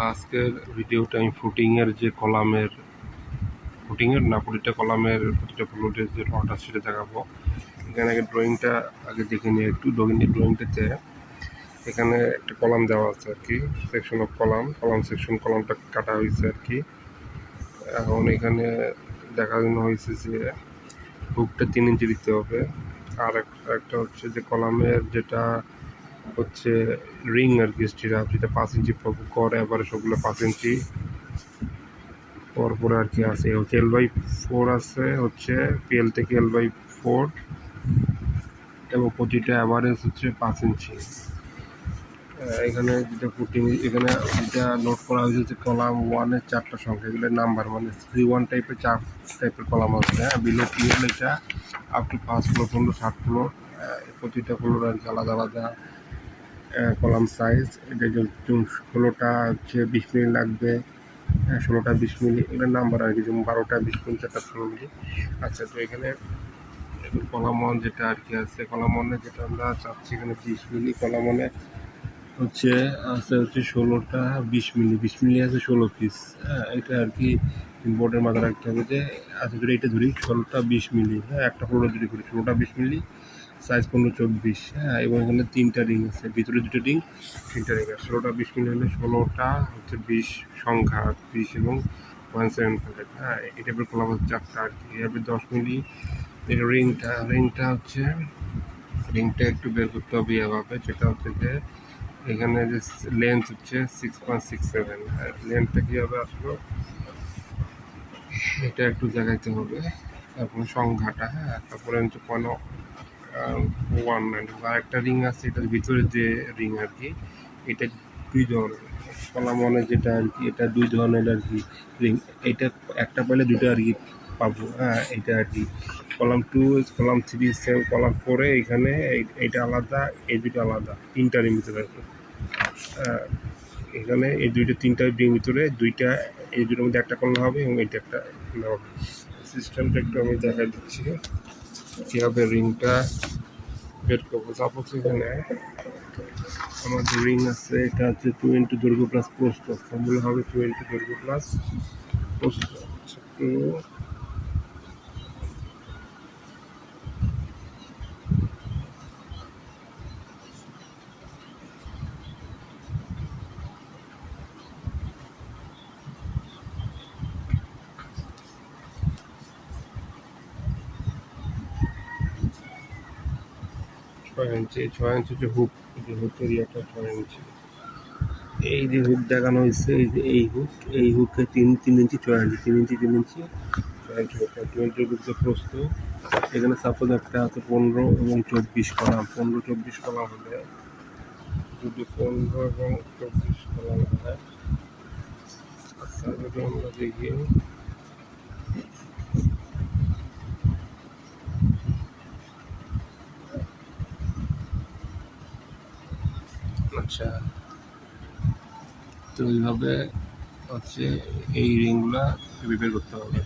আজকের ভিডিওটা আমি ফুটিংয়ের যে কলামের, ফুটিংয়ের না প্রতিটা কলামের প্রতিটা ফ্লোরের যে আছে সেটা দেখাবো। এখানে আগে ড্রয়িংটা আগে দেখে নিয়ে একটু ড্রয়িং ড্রয়িংটাতে এখানে একটা কলাম দেওয়া আছে আর কি section of column. Column section কলামটা কাটা হয়েছে আর কি। এখন এখানে দেখানো হয়েছে যে হুকটা তিন ইঞ্চি দিতে হবে। আর একটা হচ্ছে যে কলামের যেটা হচ্ছে রিং আর কি স্টিরাপ যেটা পাঁচ ইঞ্চি করে, এবারে সবগুলো পাঁচ ইঞ্চি। পরপরে আর কি আছে। হচ্ছে এল বাই ফোর আছে, হচ্ছে পিএল থেকে এল বাই ফোর এবং প্রতিটা অ্যাভারেজ হচ্ছে পাঁচ ইঞ্চি। এখানে যেটা ফুটিং এখানে যেটা নোট করা হয়েছে হচ্ছে কলাম ওয়ানের চারটা সংখ্যা। এগুলো নাম্বার মানে থ্রি ওয়ান টাইপের চার টাইপের কলাম আছে। হ্যাঁ বিলো পিএল এটা আপ টু পাঁচ ফ্লোর পর্যন্ত ষাট ফ্লোর প্রতিটা ফ্লোর আর কি আলাদা আলাদা। কলাম সাইজ এটা যে ষোলোটা হচ্ছে বিশ মিলি লাগবে ষোলোটা বিশ মিলি, এগুলোর নাম্বার আর কি, যেমন বারোটা, বিশ মিলি, চারটা ষোলো মিলি। আচ্ছা তো এখানে কলাম ওয়ান যেটা আর কি আছে, কলাম ওয়ানে যেটা আমরা চাচ্ছি এখানে বিশ মিলি, কলাম ওয়ানে হচ্ছে আছে হচ্ছে ষোলোটা বিশ মিলি বিশ মিলি আছে ষোলো পিস হ্যাঁ এটা আর কি বোর্ডের মাথায় রাখতে হবে যে আচ্ছা ধরে এটা ধরি, ষোলোটা বিশ মিলি হ্যাঁ একটা ফ্লোরে যদি করি, ষোলোটা বিশ মিলি সাইজ পনেরো, চব্বিশ হ্যাঁ এবং এখানে তিনটা রিং আছে। ভিতরে দুটো রিং, তিনটা রিং আছে। ষোলোটা বিশ মিনিট হলে ষোলোটা হচ্ছে বিশ সংখ্যা, বিশ এবং ওয়ান সেভেন ফাইভ হ্যাঁ এটা এবার খোলা হচ্ছে চারটা আর কি। এবার দশ মিলি এটা রিংটা রিংটা হচ্ছে, রিংটা একটু বের করতে হবে এভাবে, যেটা হচ্ছে যে এখানে যে লেন্থ হচ্ছে সিক্স পয়েন্ট সিক্স সেভেন লেন্থটা কীভাবে আসলো? এটা একটু দেখাইতে হবে, তারপরে সংখ্যাটা হ্যাঁ তারপরে হচ্ছে কোনো ওয়ান নাইন আর একটা রিং আছে, এটার ভিতরে যে রিং আর কি এটা দুই ধরনের। কলাম মানে যেটা আর কি এটা দুই ধরনের আর কি রিং এটা একটা পেলে দুটো আর কি পাবো হ্যাঁ এটা আর কি column two column three same column ফোরে এখানে এইটা আলাদা, এই দুটো আলাদা, তিনটা রিং ভিতরে আর কি। এখানে এই দুইটা, তিনটা রিং ভিতরে দুইটা, এই দুটোর মধ্যে একটা করলে হবে এবং এটা একটা হবে সিস্টেমটা একটু আমি দেখা দিচ্ছি। কীভাবে রিংটা বের করব। সাপোজ এখানে। আমাদের রিং আছে, এটা হচ্ছে টু ইন্টু দৈর্ঘ্য প্লাস প্রস্ত ফর্মুলা হবে টু ইন্টু দৈর্ঘ্য প্লাস প্রস্ত টু ছয় ইঞ্চি ছয় ইঞ্চি যে হুক, যে হুকের ইয়েটা ছয় ইঞ্চি এই যে হুক দেখানো হয়েছে, এই যে এই হুক, এই হুকে তিন তিন ইঞ্চি ছয় ইঞ্চি তিন ইঞ্চি তিন ইঞ্চি ছয় ইঞ্চি হুক টোয়েন্টি রুপিসের প্রস্ত এখানে সাপোজ একটা আছে পনেরো এবং চব্বিশ কলাম। পনেরো, চব্বিশ কলাম হলে, যদি পনেরো এবং চব্বিশ কলাম হয় আচ্ছা যদি আমরা দেখি। আচ্ছা। তো এইভাবে হচ্ছে এই রিংগুলা প্রিপেয়ার করতে হবে।